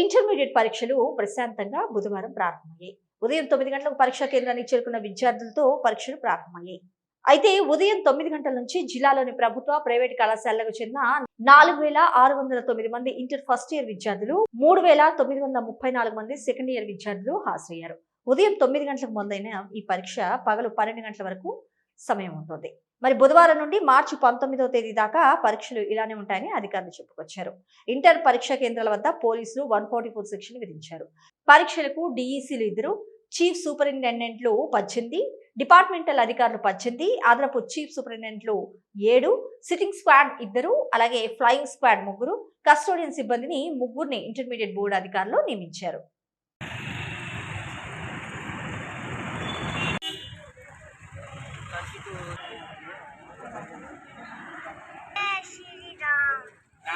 Intermediate పరీక్షలు ప్రశాంతంగా బుధవారం ప్రారంభమయ్యాయి. ఉదయం తొమ్మిది గంటలకు పరీక్షా కేంద్రానికి చేరుకున్న విద్యార్థులతో పరీక్షలు ప్రారంభమయ్యాయి. అయితే ఉదయం తొమ్మిది గంటల నుంచి జిల్లాలోని ప్రభుత్వ ప్రైవేట్ కళాశాలకు చెందిన నాలుగు వేల ఆరు వందల తొమ్మిది మంది ఇంటర్ ఫస్ట్ ఇయర్ విద్యార్థులు మూడు వేల తొమ్మిది వందల ముప్పై నాలుగు మంది సెకండ్ ఇయర్ విద్యార్థులు హాజరయ్యారు. ఉదయం తొమ్మిది గంటలకు మొదలైన ఈ పరీక్ష పగలు పన్నెండు గంటల వరకు సమయం ఉంటుంది. మరి బుధవారం నుండి మార్చి పంతొమ్మిదవ తేదీ దాకా పరీక్షలు ఇలానే ఉంటాయని అధికారులు చెప్పుకొచ్చారు. ఇంటర్ పరీక్ష కేంద్రాల వద్ద పోలీసులు వన్ ఫార్టీ ఫోర్ సెక్షన్ విధించారు. పరీక్షలకు డిఈసీలు ఇద్దరు చీఫ్ సూపరింటెండెంట్లు పద్దెనిమిది డిపార్ట్మెంటల్ అధికారులు పద్దెనిమిది అదనపు చీఫ్ సూపరింటెండెంట్లు ఏడు సిట్టింగ్ స్క్వాడ్ ఇద్దరు అలాగే ఫ్లయింగ్ స్క్వాడ్ ముగ్గురు కస్టోడియన్ సిబ్బందిని ముగ్గురిని ఇంటర్మీడియట్ బోర్డు అధికారులు నియమించారు.